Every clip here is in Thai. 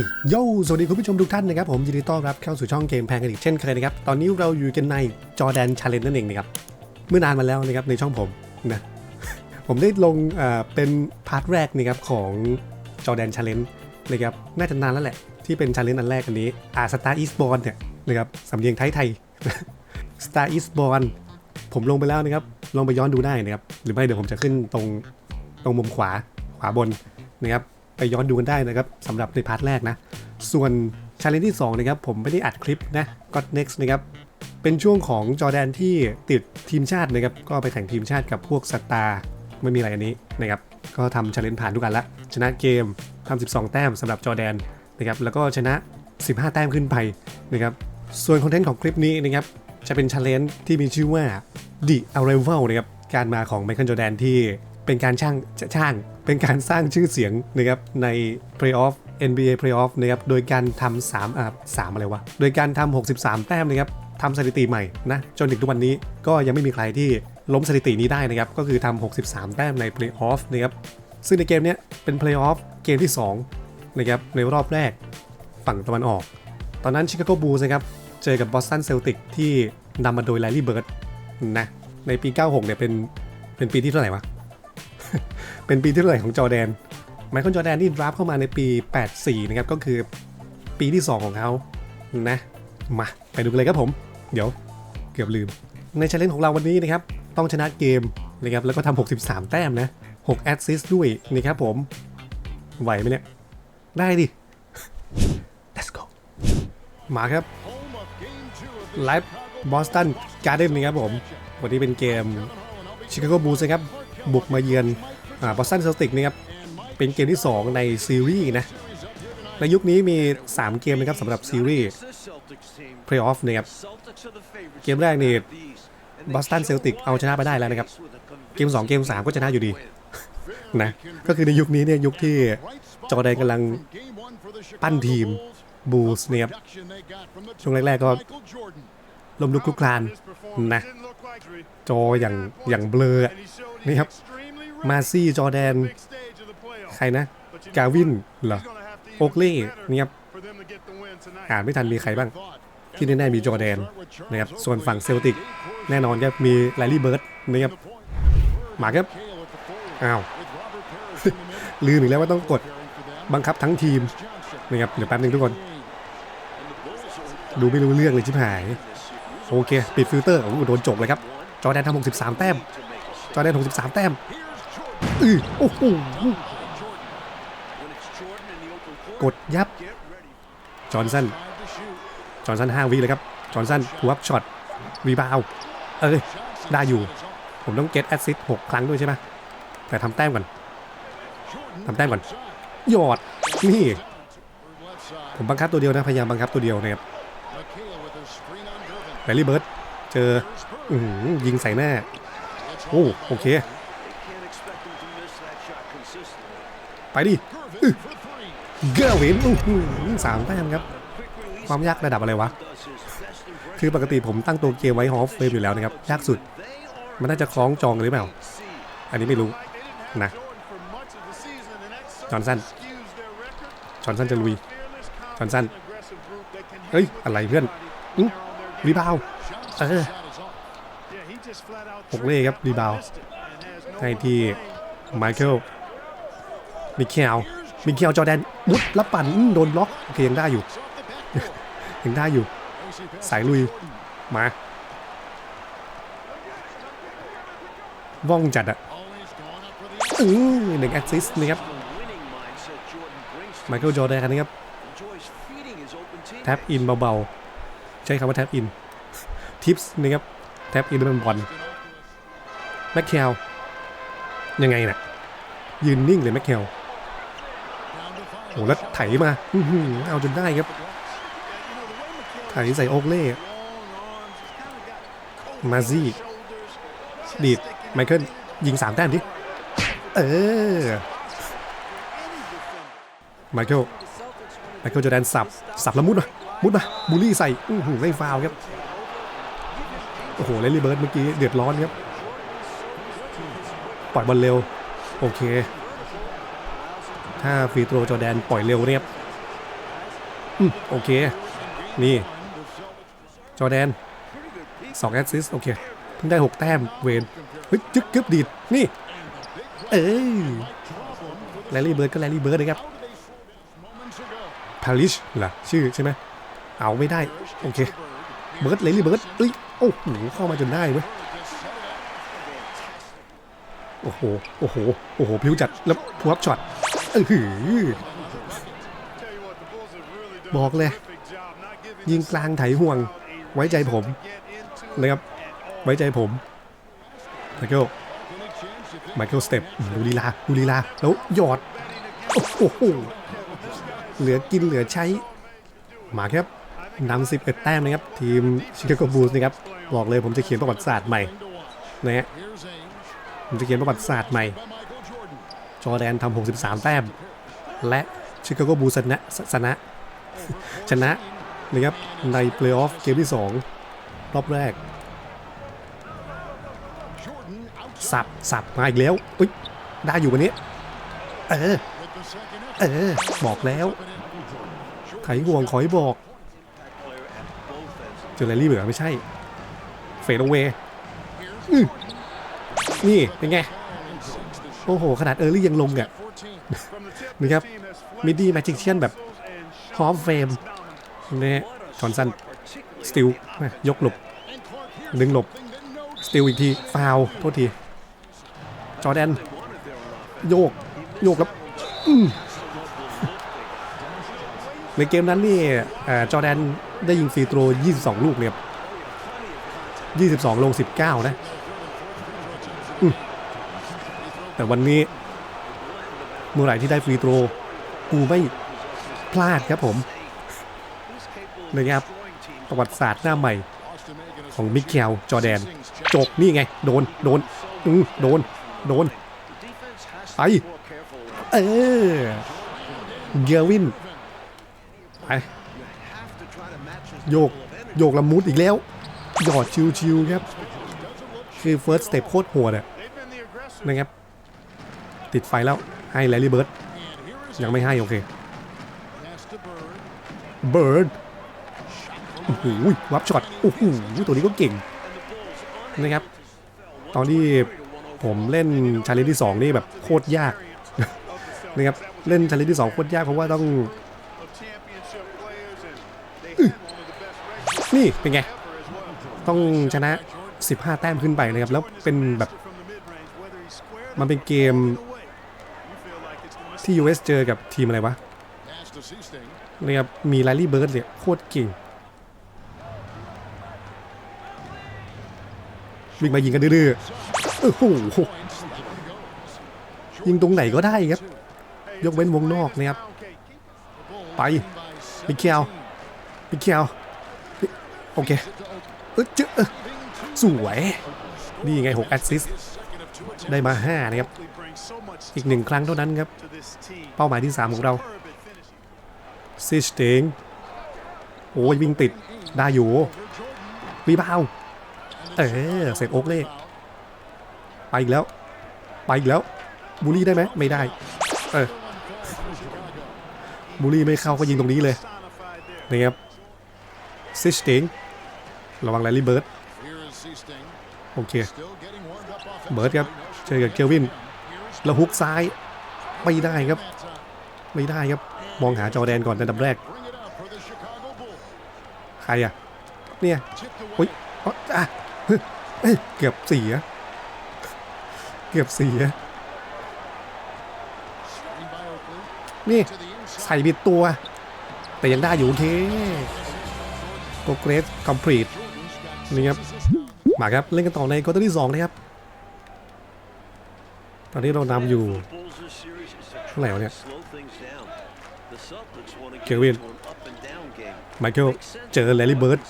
เอ้ยโยสวัสดีคุณผู้ชมทุกท่านนะครับ ผมยินดีต้อนรับเข้าสู่ช่องเกมแพงกันอีกเช่นเคยนะครับ ตอนนี้เราอยู่กันในจอแดนชาเลนจ์นั่นเองนะครับ เมื่อนานมาแล้วนะครับในช่องผมนะ ผมได้ลงเป็นพาร์ทแรกนะครับของจอแดนชาเลนจ์นะครับ น่าจะนานแล้วแหละ ที่เป็นชาเลนจ์อันแรกอันนี้อ่าสตาร์อีสบอลเนี่ยนะครับสำเนียงไทยไทย Star is Born ผมลงไปแล้วนะครับ ลองไปย้อนดูได้นะครับ หรือไม่เดี๋ยวผมจะขึ้นตรงตรงมุมขวาขวาบนนะครับ ไปย้อนดูกันได้นะครับสำหรับในพาร์ทแรกนะ ส่วนชาเลนจ์ที่2นะครับผมไม่ได้อัดคลิปนะ God Next นะครับเป็นช่วงของจอแดนที่ติดทีมชาตินะครับก็ไปแข่งทีมชาติกับพวกสตาร์ไม่มีอะไรอันนี้นะครับก็ทำชาเลนจ์ผ่านทุกกันละชนะเกมทำ12 แต้มสำหรับจอแดนนะครับแล้วก็ชนะ 15 แต้มขึ้นไปนะครับส่วนคอนเทนต์ของคลิปนี้นะครับจะเป็นชาเลนจ์ที่มีชื่อว่า The Arrival นะครับการมาของไมเคิลจอแดนที่ เป็นการช่างช่างเป็นการสร้างชื่อเสียงนะครับใน Playoff NBA Playoff นะครับโดยการทำ3อ่า3อะไรวะ โดยการทำ63 แต้มนะครับทำสถิติใหม่นะจนถึงทุกวันนี้ก็ยังไม่มีใครที่ล้มสถิตินี้ได้นะครับ ก็คือทำ63 แต้มใน Playoff นะครับซึ่งในเกมนี้เป็น Playoff เกมที่ 2 นะครับในรอบแรกฝั่งตะวันออก ตอนนั้นชิคาโกบูลส์นะครับเจอกับบอสตันเซลติกที่นำมาโดยแลรี่เบิร์ดนะในปี 96เนี่ยเป็นเป็นปีที่เท่าไหร่วะ เป็นปีที่เท่าไหร่ของจอแดนไมเคิลจอแดนนี่ราฟเข้ามาในปี 84 นะครับ ก็คือปีที่ 2 ของเขานะ มา ไปดูกันเลยครับผม เดี๋ยวเกือบลืม ในช l เลนของเราวันนี้นะครับ ต้องชนะเกมนะครับ แล้วก็ทำ63 แต้มนะ6แอสซิสด้วยนะครับผม ไหวไหมเนี่ย ได้ดิ let's go มาครับไลฟ์บอสตันการ์เดนนะครับผม วันนี้เป็นเกมชิคาโกบูลส์นะครับ บุกมาเยือน บอสตันเซลติกนะครับ เป็นเกมที่ 2 ในซีรีส์นะ ในยุคนี้มี 3 เกมนะครับสำหรับซีรีส์เพลย์ออฟนะครับ เกมแรกนี่บอสตันเซลติกเอาชนะไปได้แล้วนะครับ เกม 2 เกม 3 ก็ชนะอยู่ดีนะก็คือในยุคนี้เนี่ยยุคที่จอร์แดนกำลังปั้นทีมบูสเนี่ยครับช่วงแรก ๆ ก็ลมลุกคลุกคลานนะจออย่างอย่างเบลอนี่ครับ มาซี่ จอแดน ใครนะ กาวิน เหรอ โอกเล่นี่ครับอ่านไม่ทันมีใครบ้าง ที่แน่ๆมีจอแดนนะครับ ส่วนฝั่งเซลติก แน่นอนครับมีแลลี่เบิร์ดนะครับ มาครับ อ้าว ลืมอีกแล้วว่าต้องกดบังคับทั้งทีมนะครับเดี๋ยวแป๊บนึงทุกคน ดูไม่รู้เรื่องเลยชิบหาย โอเค ปิดฟิลเตอร์โอ้โหโดนจบเลยครับ จอแดนทำ63 แต้ม จอแดน 63 แต้ม อือโอ้โหกดยับ จอห์นสัน จอห์นสัน5วิเลยครับ จอห์นสันหัวช็อตรีบาวเอ้ยได้อยู่ ผมต้องเก็ตแอสซิสต์6ครั้งด้วยใช่ไหมแต่ทำแต้มก่อนทำแต้มก่อนหยอดนี่ ผมบังคับตัวเดียวนะ พยายามบังคับตัวเดียวนะครับแบลลี่เบิร์ดเจอออหือยิงใส่หน้า โอ้โอเค ไปดิเกอร์วินสามแต้มครับ ความยากระดับอะไรวะ คือปกติผมตั้งตัวเกมไว้ฮอฟเฟมอยู่แล้วนะครับ ยากสุด มันน่าจะคล้องจองกันหรือเปล่า อันนี้ไม่รู้นะจอห์นสันจอห์นสันจะลุยจอห์นสันเฮ้ย อะไรเพื่อนอื้อรีบาวเออหกเล่ครับรีบาวให้ที่ไมเคิล มิเคลมิเคลจอแดนมุดแล้วปั่นโดนบล็อกโอเคยังได้อยู่ ยังได้อยู่ สายลุยมาว่องจัดอะอือหนึ่งแอสซิสต์นะครับไมเคิลจอแดนนะครับ แท็บอินเบาๆ ใช้คำว่าแท็บอิน ทิปส์นะครับ แท็บอินเป็นบอลแม็กเคลยังไงน่ะยืนนิ่งเลยแม็กเคล โอ้แล้วไถมาเอาจนได้ครับ ไถใส่โอกเล่มาซี่ดีดไมเคิลยิงสามแต้มดิ เออ ไมเคิลไมเคิลจอร์แดนสับ สับแล้วมุดมามุดมาบูลลี่ใส่อื้หือไม่ฟาวครับ โอ้โหเลลี่เบิร์ดเมื่อกี้เดือดร้อนครับ ปล่อยบอลเร็ว โอเค ถ้าฟรีโตรจอแดนปล่อยเร็วเนี่ยโอเค นี่ จอแดนสองแอสซิสโอเค เพิ่งได้ 6 แต้มเวนเฮ้ยจึ๊กกึ๊บดีด นี่ เอ้ยแลลี่เบิร์ดก็แลลี่เบิร์ดนะครับพาริชเหรอชื่อใช่ไหมเอาไม่ได้ โอเค เบิร์ดแลลี่เบิร์ดเอ้ย โอ้โห เข้ามาจนได้เว้ยโอ้โห โอ้โห โอ้โห พิวจัด แล้วพัวช็อต เออบอกเลย ยิงกลางไถห่วง ไว้ใจผมนะครับไว้ใจผมไมเคิลไมเคิลสเต็ปดูลีลาดูลีลา แล้วหยอด โอ้โหเหลือกินเหลือใช้ มาครับนำ11แต้มนะครับ ทีมชิคาโกบูลส์นะครับ บอกเลยผมจะเขียนประวัติศาสตร์ใหม่นะฮะผมจะเขียนประวัติศาสตร์ใหม่ จอแดนทำ63 แต้ม และชิคาโกบูลส์ชนะชนะชนะนะครับในเพลย์ออฟเกมที่ 2 รอบแรก สับสับมาอีกแล้วอุ๊ยได้อยู่วันนี้ เออ เออ บอกแล้วไถห่วงขอให้บอก เจอแรลลี่เบื่อไม่ใช่ เฟดเวย์นี่ เป็นไง อ้โห ขนาดเออร์ลี่ยังลงอะนะครับมิดดี้แมจิกเชียนแบบฮอฟเฟรมเนี่ยจอห์นสันสติลยกหลบดึงหลบสติลอีกทีฟาวโทษที จอร์แดน โยก โยกแล้วอืมในเกมนั้นนี่เอ่อจอร์แดนได้ยิงฟรีโตร 22 ลูกเนี่ยครับ22 ลง 19 นะอืม แต่วันนี้เมื่อไหร่ที่ได้ฟรีโตรกูไม่พลาดครับผมนะครับประวัติศาสตร์หน้าใหม่ของมิเกลจอแดนจกนี่ไง โดน โดนอือโดน โดนไปเออเกลวินไปโยก โยกละมุดอีกแล้ว หยอดชิวๆครับ คือเฟิร์สสเต็ปโคตรโหดอะนะครับ ติดไฟแล้วให้แลลี่เบิร์ดยังไม่ให้โอเคเบิร์ดโอ้โหวับช็อตโอ้โหตัวนี้ก็เก่งนะครับ ตอนที่ผมเล่นชาเลนจ์ที่ 2 นี่แบบโคตรยากนะครับเล่นชาเลนจ์ที่ 2 โคตรยากเพราะว่าต้อง นี่เป็นไง ต้องชนะ 15 แต้มขึ้นไปนะครับ แล้วเป็นแบบ มันเป็นเกม ที่ US เจอกับทีมอะไรวะนะครับมีไลลี่เบิร์ดเนี่ยโคตรเก่งวิ่งมายิงกันดื้อๆโอ้โหยิงตรงไหนก็ได้ครับ ยกเว้นวงนอกนะครับ ไปมิเคลมิเคลโอเคเอยเจอสวย นี่ไง 6 แอสซิส ได้มา 5 นะครับ อีกหนึ่งครั้งเท่านั้นครับ เป้าหมายที่ 3 ของเราซิสเตงโอ้ยวิ่งติดได้อยู่รีบาวเออเสร็จโอ๊กเล่ไปอีกแล้ว ไปอีกแล้วบูลลี่ได้ไหมไม่ได้เออบูลลี่ไม่เข้าก็ยิงตรงนี้เลยนะครับซิสเตงระวังแรลลี่เบิร์ดโอเคเบิร์ดครับเจอกับเกลวิน แล้วฮุกซ้ายไม่ได้ครับ ไม่ได้ครับ มองหาจอแดนก่อนอันดับแรก ใครอะ เนี่ยโอ้ยอะเอ้เกือบเสียเกือบเสียนี่ใส่บิดตัว แต่ยังได้อยู่โอเคโกเกรสคอมพลีทนี่ครับมาครับ เล่นกันต่อในควอเตอร์ที่2นะครับ ตอนนี้เรานำอยู่เท่าไหร่วะเนี่ยเกวินไมเคิลเจอแลลี่เบิร์ด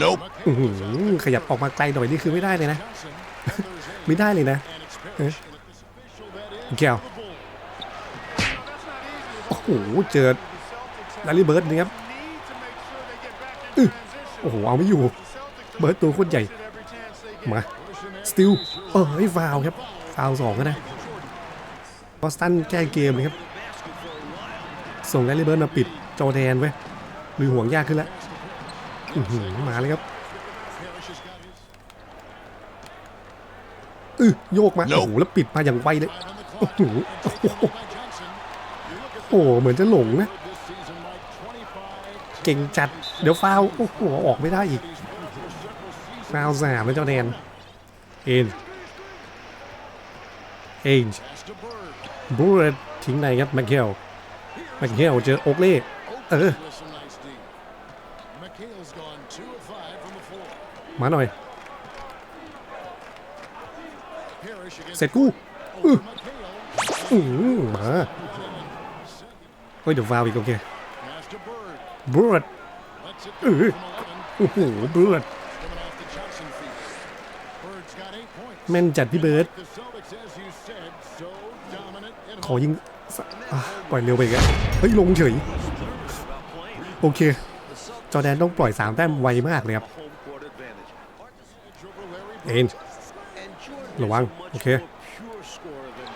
Nope อื้อหือขยับออกมาไกลหน่อยนี่คือไม่ได้เลยนะ ไม่ได้เลยนะเอ้ยแก้วโอ้โหเจอแลลี่เบิร์ดนะครับอื้อโอ้โหเอาไม่อยู่ เบิร์ดตัวโคตรใหญ่ มา สติลเออให้ฟาวครับ ฟาวสองก็นะบอสตันแก้เกมเลยครับ ส่งแลลี่เบิร์ดมาปิดจอแดนไว้ยลุยห่วงยากขึ้นแล้วอื้อหือมาเลยครับอือโยกมาโอ้โหแล้วปิดมาอย่างไวเลยโอ้โหโอ้โหโอ้โหเหมือนจะหลงนะ เก่งจัดเดี๋ยวฟาวล์โอ้โหออกไม่ได้อีกฟาวล์สามแล้วเจ้าแดนเอ็น เอ็นบูเรตทิ้งในครับแมคเฮลแมคเฮลเจอโอกเล่เออมาหน่อยเสร็จกูอื้ออื้อมาเฮ้ยเดี๋ยวฟาวอีกโอเคบูเรตเออโอ้โหบูเรตแม่นจัดพี่เบิร์ด ขอยิงปล่อยเร็วไปอีกแล้วเฮ้ยลงเฉย โอเค จอแดนต้องปล่อย 3 แต้มไวมากเลยครับเอ็นระวัง โอเค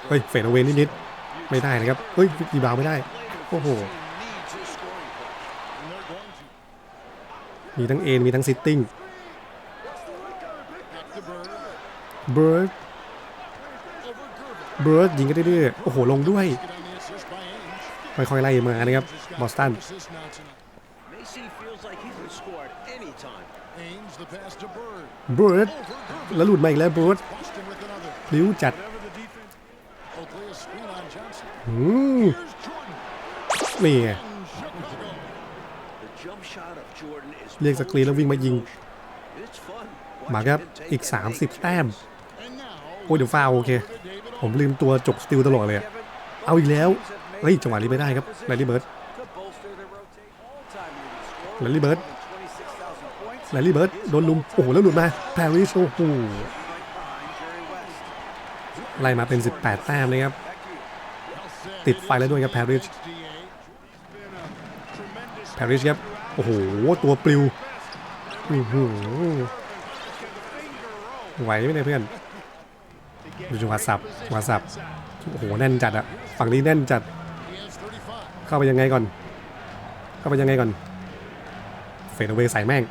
เฮ้ย เฟดเอาเวนนิดๆไม่ได้นะครับ เฮ้ยรีบาวไม่ได้ โอ้โห มีทั้งเอ็นมีทั้งซิตติ้งเบิร์ด เบิร์ดยิงกันเรื่อยๆโอ้โหลงด้วย ค่อยๆไล่มานะครับบอสตัน Macy feels like he could score at any time. เบิร์ดแล้วหลุดมาอีกแล้วเบิร์ดลิ้วจัดอืมนี่ไง The jump shot of Jordan is เรียกสกรีนแล้ววิ่งมายิง it's fun. มาครับ อีก 30 แต้ม โอ้ยเดี๋ยวฟาวล์โอเค ผมลืมตัวจกสติลตลอดเลยอะเอาอีกแล้ว เฮ้ย จังหวะนี้ไม่ได้ครับแลลี่เบิร์ดแลลี่เบิร์ดแลลี่เบิร์ดโดนลุม โอ้โห แล้วหลุดมาแพริสโอ้โหไล่มาเป็น 18 แต้มเลยครับ ติดไฟแล้วด้วยครับแพริสแพริสครับ โอ้โห ตัวปลิวอื้อหือไหวไหมเนี่ยเพื่อน ดูจังหวะสับจังหวะสับโอ้โหแน่นจัดอะฝั่งนี้แน่นจัด เข้าไปยังไงก่อน เข้าไปยังไงก่อน เฟดเอาไว้ใส่แม่ง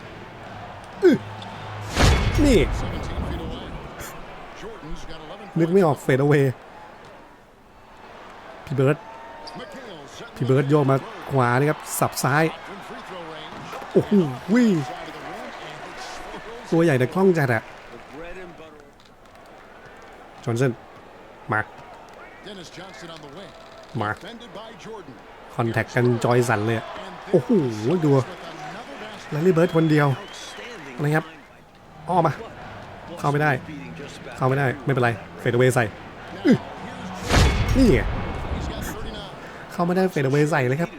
นี่ นึกไม่ออกเฟดเอาไว้พี่เบิร์ดพี่เบิร์ดโยกมาขวานี่ครับ สับซ้าย โอ้โหวิ่งตัวใหญ่แต่คล่องจัดอะ จอห์นสันมา Dennis Johnson on the wing. มา Defended by Jordan. คอนแทคกันจอยสันเลยอะ And โอ้โหดู with another basket. แลลี่เบิร์ดคนเดียว outstanding นะครับอ้อมา เข้าไม่ได้ beating just about เข้าไม่ได้ไม่เป็นไรเฟดเอาไว้ใส่อื้อนี่ไง He's got 39. เข้าไม่ได้เฟดเอาไว้ใส่เลยครับ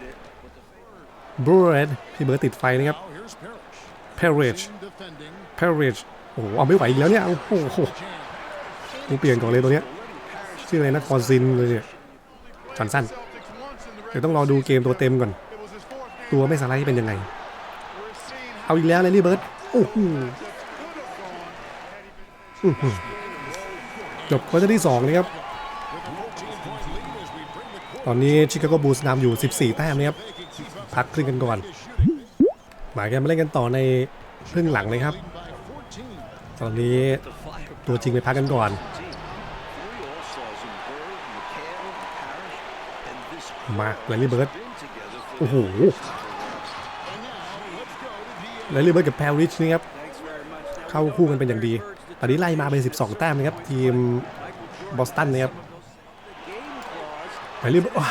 บรูเรดพี่เบิร์ดติดไฟนะครับ Now here's Parrish. Parrish Defending. Parrish โอ้โหเอาไม่ไหวอีกแล้วเนี่ยโอ้โห Jam. กูเปลี่ยนก่อนเลยตัวเนี้ยชื่ออะไรนะคอนซินเลยเนี่ยจอนสั้นเดี๋ยวต้องรอดูเกมตัวเต็มก่อน ตัวไม่สไลด์เป็นยังไง เอาอีกแล้วเลยนี่เบิร์ดโอ้โหจบควอเตอร์ที่2นะครับ ตอนนี้ชิคาโกบูลส์นำอยู่ 14 แต้มนะครับ พักครึ่งกันก่อน หมายกันมาเล่นกันต่อในครึ่งหลังเลยครับ ตอนนี้ตัวจริงไปพักกันก่อน มาแลลี่เบิร์ดโอ้โหแลลี่เบิร์ดกับแพลริชนี่ครับ เข้าคู่กันเป็นอย่างดี ตอนนี้ไล่มาเป็น 12 แต้มนะครับ ทีมบอสตันนะครับแลลี่เบิร์ดว้า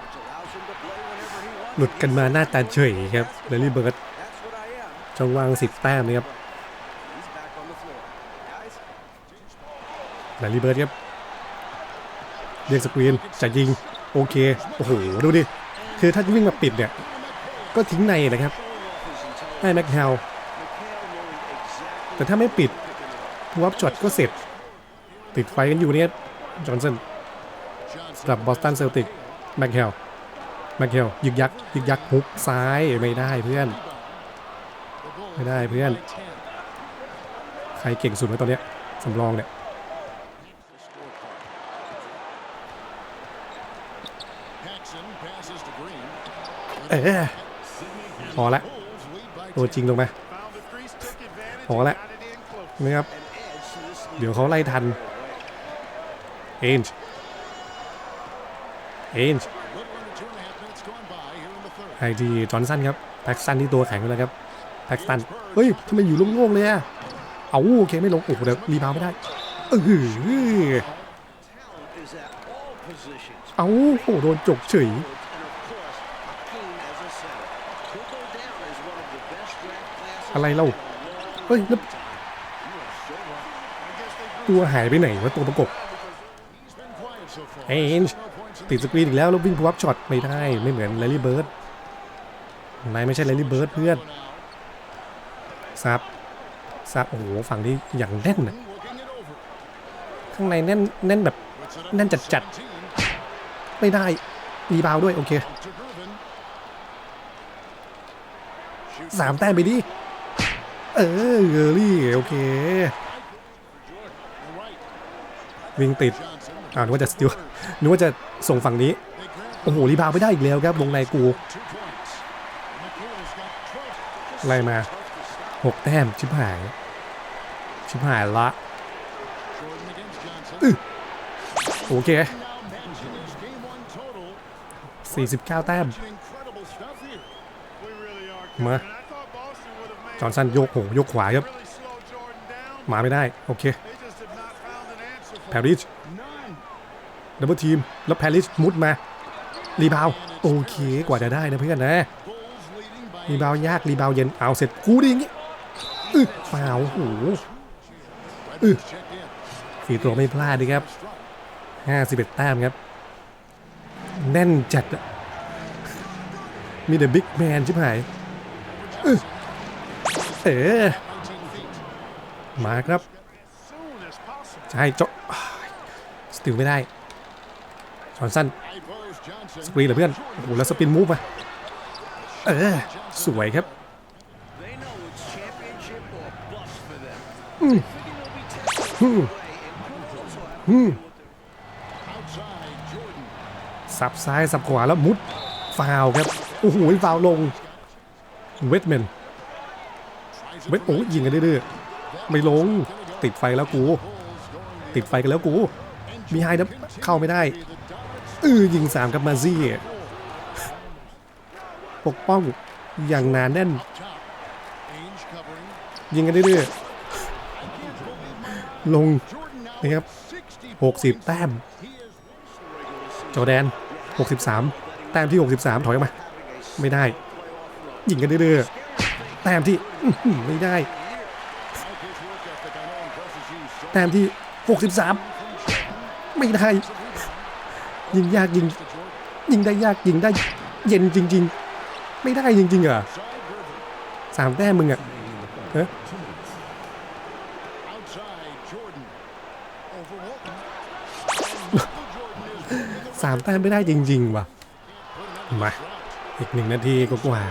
which allows him to play whenever he wants. หลุดกันมาหน้าตาเฉยครับแลลี่เบิร์ด That's what I am. ช่องวาง 10 แต้มนะครับแลลี่เบิร์ดครับเรียกสกรีนจะยิง โอเค โอ้โห ดูดิ คือถ้าวิ่งมาปิดเนี่ย ก็ทิ้งในนะครับ ให้แม็กแฮลแต่ถ้าไม่ปิดวับช็อตก็เสร็จ ติดไฟกันอยู่เนี่ยจอห์นสันสำหรับบอสตันเซลติกแม็กเฮลแม็กเฮลยึกยักยึกยักฮุกซ้ายไม่ได้เพื่อน ไม่ได้เพื่อน ใครเก่งสุดวะตอนเนี้ยสำรองเนี่ย เออพอละตัวจริงลงมาพอละนะครับ เดี๋ยวเขาไล่ทันเอ็นจ์เอ็นจ์ Little under two and a half minutes gone by here in the third. ไอทีจอห์นสันครับแพ็กซันที่ตัวแข็งเลยครับแพ็กซันเฮ้ยทำไมอยู่โล่งๆเลยอะเอาโอเคไม่ลงโอ้โหเดี๋ยวรีบาวไม่ได้เออ เอ้าโหโดนจกเฉยอะไรเล่าเฮ้ยแล้วตัวหายไปไหนวะตัวประกบเอ็นติดสกรีนอีกแล้วแล้ววิ่งพับช็อตไม่ได้ไม่เหมือนเลลี่เบิร์ดนายไม่ใช่เลลี่เบิร์ดเพื่อนซับซับโอ้โหฝั่งนี้อย่างแน่นนะข้างในแน่นแน่นแบบแน่นจัดจัด ไม่ได้รีบาวด้วย โอเคสามแต้มไปดิ เออเกอรี่ โอเค วิ่งติดอ่านึกว่าจะสติลนึกว่าจะส่งฝั่งนี้ โอ้โห รีบาวไม่ได้อีกแล้วครับ วงในกู two points. McCool's got 12. อะไรมาหกแต้ม ชิบหาย ชิบหายละโอเค 49 แต้ม มาจอร์นสันโยกโหโยกขวาครับ มาไม่ได้ โอเคแพริชดับเบิลทีม แล้วแพริชมุดมา รีบาว โอเคกว่าจะได้นะเพื่อนนะ รีบาวยาก รีบาวเย็น เอาเสร็จกูดีอย่างงี้อึเปล่าโอ้โหอึฟีโตรไม่พลาดดีครับ 51 แต้มครับ แน่นจัดอะมีแต่บิ๊กแมนชิบหายเออมาครับใช่จาะสติลไม่ได้จอนสั้นสกรีนเหรอเพื่อนโอ้โหแล้วสปินมูฟมาเออสวยครับ They know it's championship or bust สับซ้ายสับขวาแล้วมุดฟาวครับโอ้โหฟาวลงเวทแมนเวทโอ้ยิงกันดื้อยๆไม่ลงติดไฟแล้วกู ติดไฟกันแล้วกู มีไฮนะเข้าไม่ได้เออยิงสามกับมาซี่ปกป้องอย่างหนาแน่น ยิงกันดื้อยๆลงนี่ครับ 60 แต้มจอแดน 63 แต้มที่ 63 ถอยออกมา ไม่ได้ ยิงกันดื้อๆแต้มที่ไม่ได้ แต้มที่ 63 ไม่ได้ ยิงยากยิง ยิงได้ยากยิงได้เย็นจริง ๆ ไม่ได้จริงๆเหรอ side Griffin. สามแต้มมึงอะเอ๊ 3แต้มไม่ได้จริง ๆ ว่ะ มา อีกหนึ่งนาทีก็กว่า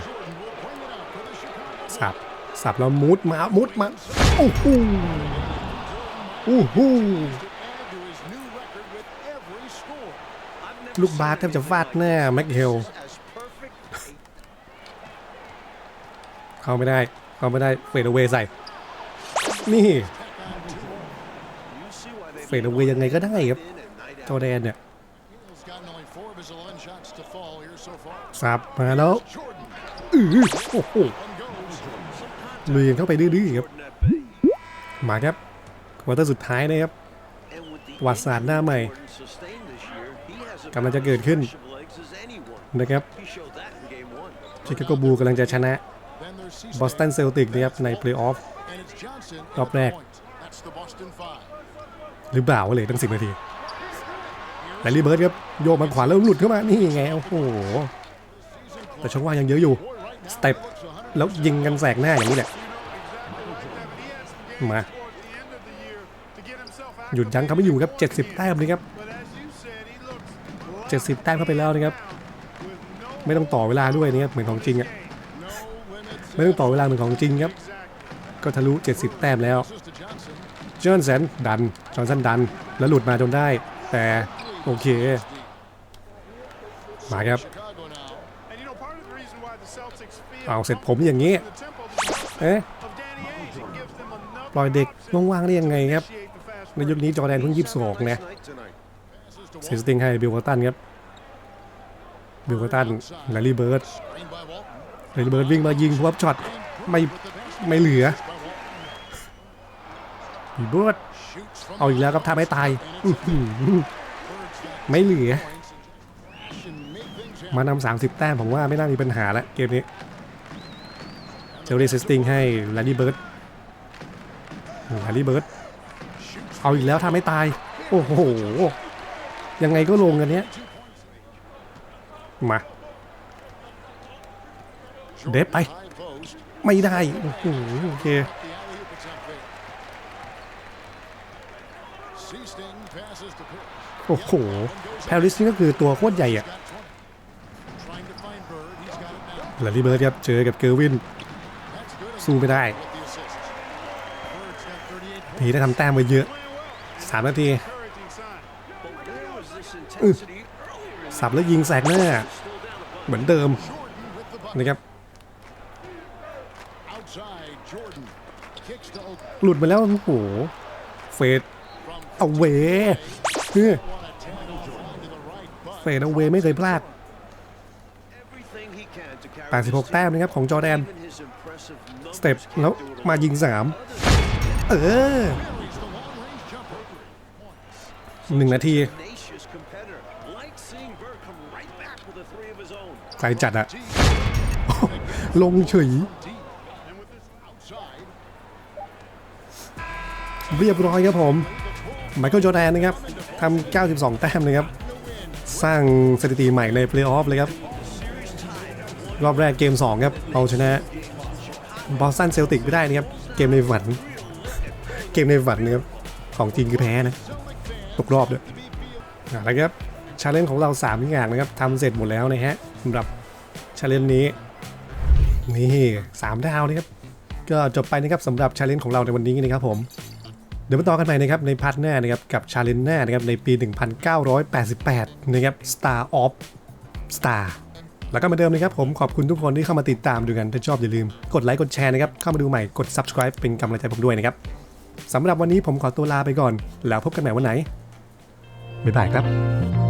สับ สับแล้วมุดมามุดมา โอ้โหโอ้โหลูกบาสแทบจะฟาดหน้าแม็กเฮลเข้าไม่ได้เข้าไม่ได้เฟดเอาเวใส่ นี่เฟดเอาเวยังไงก็ได้ครับจอแดนเนี่ย สับมาแล้วอื้อโอ้โหลุยนเข้าไปดื้อๆครับมาครับควอเตอร์สุดท้ายนะครับวัติศาสตร์หน้าใหม่กำลังจะเกิดขึ้นนะครับชิคาโกบูกำลังจะชนะบอสตันเซลติกนะครับในเพลย์ออฟรอบแรก หรือเปล่าเลยตั้งสิบนาทีแลลี่เบิร์ดครับ โยกมาขวาแล้วหลุดเข้ามา นี่ไง โอ้โห แต่ช่องว่างยังเยอะอยู่ สเต็ป แล้วยิงกันแสกหน้าอย่างนี้แหละ มา หยุดยั้งเขาไม่อยู่ครับ 70 แต้มเลยครับ 70 แต้มเข้าไปแล้วนะครับ ไม่ต้องต่อเวลาด้วยนะครับ เหมือนของจริงอะไม่ต้องต่อเวลาเหมือนของจริงครับ ก็ทะลุ 70 แต้มแล้วจอห์นสันดัน จอห์นสันดัน แล้วหลุดมาจนได้ แต่โอเค มาครับ เอาเสร็จผมอย่างนี้ เอ๊ะปล่อยเด็กว่างๆได้ยังไงครับ ในยุคนี้จอแดนเพิ่งยี่สิบสองนะเซสติงให้บิลวอตันครับบิลวอตันแลลี่เบิร์ดแลลี่เบิร์ดวิ่งมายิงวับช็อตไม่ไม่เหลือ By Walton. บีเบิร์ดเอาอีกแล้วครับทำให้ตาย ไม่เหลือ มานำสามสิบแต้มผมว่าไม่น่ามีปัญหาละเกมนี้ เจอรี่เซสติงให้แลลี่เบิร์ดแลลี่เบิร์ดเอาอีกแล้วทำให้ตาย โอ้โห ยังไงก็ลงกันเนี้ย มา เดฟไป ไม่ได้ โอ้โหโอเคโอ้โหแพริสนี่ก็คือตัวโคตรใหญ่อะ Got 20. Trying to find Bird. He's got it now. แลลี่เบิร์ดครับ เจอกับเกอร์วิน สู้ไม่ได้ทีได้ทำแต้มไปเยอะสามนาทีสับแล้วยิงแสกหน้าเหมือนเดิมนะครับหลุดมาแล้วโอ้โหเฟดเอาเวเฟดเอาเวไม่เคยพลาด 86 แต้มนะครับของจอแดน สเต็ปแล้วมายิง 3 เออหนึ่งนาทีใครจัดอะลงเฉยเรียบร้อยครับผมไมเคิลจอแดนนะครับทำ92 แต้มนะครับ สร้างสถิติใหม่ในเพลย์ออฟเลยครับ รอบแรกเกม 2 ครับ เอาชนะบอสตันเซลติกไม่ได้นะครับ เกมในฝัน เกมในฝันนะครับ ของจริงคือแพ้นะ ตกรอบด้วยอะแล้วครับชาเลนจ์ของเรา 3 อย่างนะครับทำเสร็จหมดแล้วนะฮะสำหรับชาเลนจ์นี้ นี่3ดาวนะครับก็จบไปนะครับสำหรับชาเลนจ์ของเราในวันนี้นะครับผม เดี๋ยวมาต่อกันใหม่นะครับในพาร์ทหน้านะครับกับชาเลนจ์หน้านะครับในปี 1988 นะครับ Star of Star แล้วก็เหมาเดิมนะครับผมขอบคุณทุกคนที่เข้ามาติดตามดูกันถ้าชอบอย่าลืมกดไลค์กดแชร์นะครับเข้ามาดูใหม่กด subscribe เป็นกำลังใจผมด้วยนะครับสำหรับวันนี้ผมขอตัวลาไปก่อน แล้วพบกันใหม่วันไหนบ๊ายบายครับ